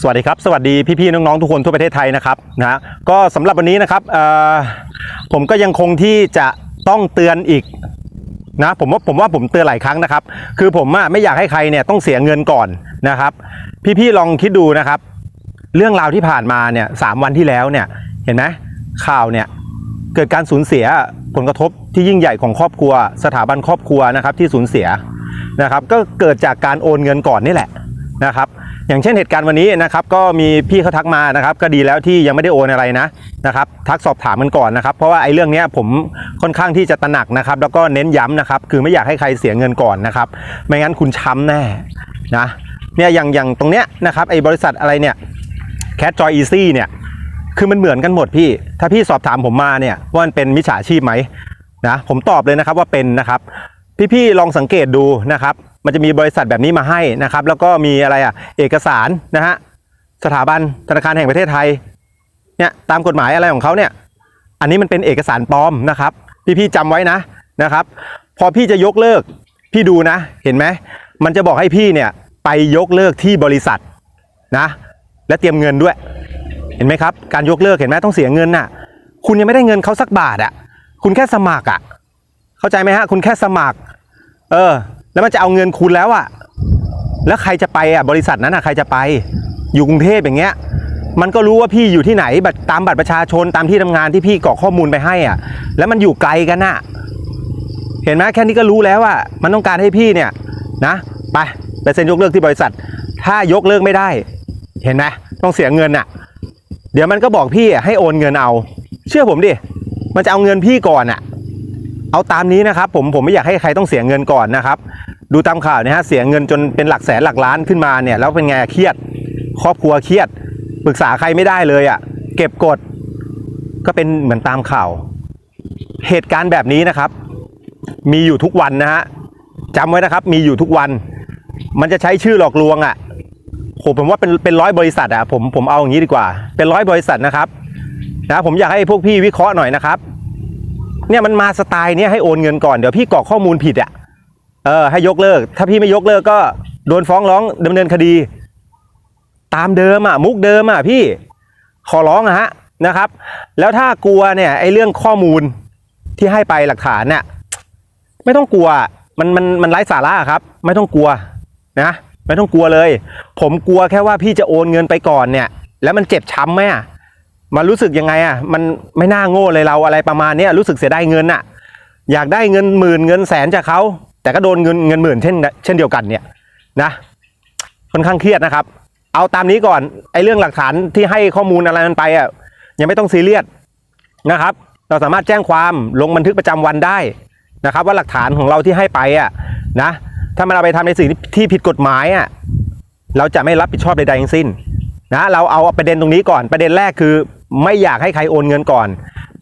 สวัสดีครับ สวัสดีพี่ๆน้องๆทุกคนทั่วประเทศไทยนะครับนะก็สำหรับวันนี้นะครับเออผมก็ยังคงที่จะต้องเตือนอีกนะผมว่าผมว่าผมเตือนหลายครั้งนะครับ คือผมอะไม่อยากให้ใครเนี่ยต้องเสียเงินก่อนนะครับ พี่ๆลองคิดดูนะครับ เรื่องราวที่ผ่านมาเนี่ยสามวันที่แล้วเนี่ยเห็นไหมข่าวเนี่ยเกิดการสูญเสียผลกระทบที่ยิ่งใหญ่ของครอบครัว สถาบันครอบครัวนะครับที่สูญเสียนะครับ ก็เกิดจากการโอนเงินก่อนนี่แหละนะครับ อย่างเช่นเหตุการณ์วันนี้นะครับก็มีพี่เขาทักมานะครับก็ดีแล้วที่ยังไม่ได้โอนอะไรนะนะครับทักสอบถามกันก่อนนะครับ เพราะว่าไอ้เรื่องนี้ผมค่อนข้างที่จะตระหนักนะครับ แล้วก็เน้นย้ำนะครับคือไม่อยากให้ใครเสียเงินก่อนนะครับ ไม่งั้นคุณช้ำแน่นะเนี่ยอย่างอย่างตรงเนี้ยนะครับไอ้บริษัทอะไรเนี่ยแค t จอยอีซี่เนี่ยคือมันเหมือนกันหมดพี่ ถ้าพี่สอบถามผมมาเนี่ยว่ามันเป็นมิจฉาชีพไหมนะผมตอบเลยนะครับว่าเป็นนะครับ พี่ๆลองสังเกตดูนะครับ มันจะมีบริษัทแบบนี้มาให้นะครับ แล้วก็มีอะไรอะเอกสารนะฮะสถาบันธนาคารแห่งประเทศไทยเนี่ยตามกฎหมายอะไรของเขาเนี่ย อันนี้มันเป็นเอกสารปลอมนะครับ พี่ๆจำไว้นะนะครับ พอพี่จะยกเลิก พี่ดูนะ เห็นไหมมันจะบอกให้พี่เนี่ยไปยกเลิกที่บริษัทนะ และเตรียมเงินด้วย เห็นไหมครับ การยกเลิกเห็นไหมต้องเสียเงินน่ะ คุณยังไม่ได้เงินเขาสักบาทอะ คุณแค่สมัครอะ เข้าใจไหมฮะ คุณแค่สมัคร เออ แล้วมันจะเอาเงินคุณแล้วอะแล้วใครจะไปอะบริษัทนั้นอะใครจะไป อยู่กรุงเทพอย่างเงี้ย มันก็รู้ว่าพี่อยู่ที่ไหนบัตรตามบัตรประชาชนตามที่ทำงานที่พี่กรอกข้อมูลไปให้อะ แล้วมันอยู่ไกลกันน่ะเห็นไหมแค่นี้ก็รู้แล้วว่ามันต้องการให้พี่เนี่ยนะไปไปเซ็นยกเลิกที่บริษัท ถ้ายกเลิกไม่ได้ เห็นไหมต้องเสียเงินน่ะเดี๋ยวมันก็บอกพี่ให้โอนเงินเอา เชื่อผมดิมันจะเอาเงินพี่ก่อนอะ เอาตามนี้นะครับผมผมไม่อยากให้ใครต้องเสียเงินก่อนนะครับ ดูตามข่าวนี่ยฮะเสียเงินจนเป็นหลักแสนหลักล้านขึ้นมาเนี่ยแล้วเป็นไงเครียด ครอบครัวเครียดปรึกษาใครไม่ได้เลยอะ เก็บกด ก็เป็นเหมือนตามข่าว เหตุการณ์แบบนี้นะครับ มีอยู่ทุกวันนะฮะจำไว้นะครับ มีอยู่ทุกวัน มันจะใช้ชื่อหลอกลวงอะโหผมว่าเป็นเป็นร้อยบริษัทอะผมผมเอาอย่างนี้ดีกว่า เป็นร้อยบริษัทนะครับนะผมอยากให้พวกพี่วิเคราะห์หน่อยนะครับ เนี่ยมันมาสไตล์เนี้ยให้โอนเงินก่อนเดี๋ยวพี่กรอกข้อมูลผิดอะเออให้ยกเลิก ถ้าพี่ไม่ยกเลิกก็โดนฟ้องร้องดำเนินคดี ตามเดิมอะ มุกเดิมอะพี่ขอร้องอะฮะนะครับ แล้วถ้ากลัวเนี่ยไอ้เรื่องข้อมูลที่ให้ไปหลักฐานเนี่ยไม่ต้องกลัวมันมันมันไร้สาระครับ ไม่ต้องกลัวนะไม่ต้องกลัวเลย ผมกลัวแค่ว่าพี่จะโอนเงินไปก่อนเนี่ย แล้วมันเจ็บช้ำไหมอะ มันรู้สึกยังไงอะ มันไม่น่าโง่เลยเราอะไรประมาณเนี้ยรู้สึกเสียดายเงินอะ อยากได้เงินหมื่นเงินแสนจากเขาแต่ก็โดนเงินเงินหมื่นเช่นเช่นเดียวกันเนี่ยนะค่อนข้างเครียดนะครับ เอาตามนี้ก่อนไอ้เรื่องหลักฐานที่ให้ข้อมูลอะไรมันไปอะยังไม่ต้องซีเรียสนะครับ เราสามารถแจ้งความลงบันทึกประจำวันได้นะครับ ว่าหลักฐานของเราที่ให้ไปอะนะถ้ามันเอาไปทำในสิ่งที่ผิดกฎหมายอะเราจะไม่รับผิดชอบใดๆทั้งสิ้นนะเราเอาประเด็นตรงนี้ก่อนประเด็นแรกคือ ไม่อยากให้ใครโอนเงินก่อน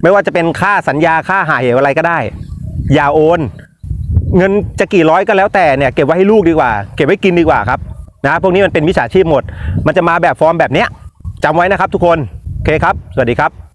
ไม่ว่าจะเป็นค่าสัญญาค่าหาเหวอะไรก็ได้ อย่าโอน เงินจะกี่ร้อยก็แล้วแต่เนี่ยเก็บไว้ให้ลูกดีกว่า เก็บไว้กินดีกว่าครับนะพวกนี้มันเป็นมิจฉาชีพหมด มันจะมาแบบฟอร์มแบบเนี้ยจำไว้นะครับทุกคนโอเคครับ สวัสดีครับ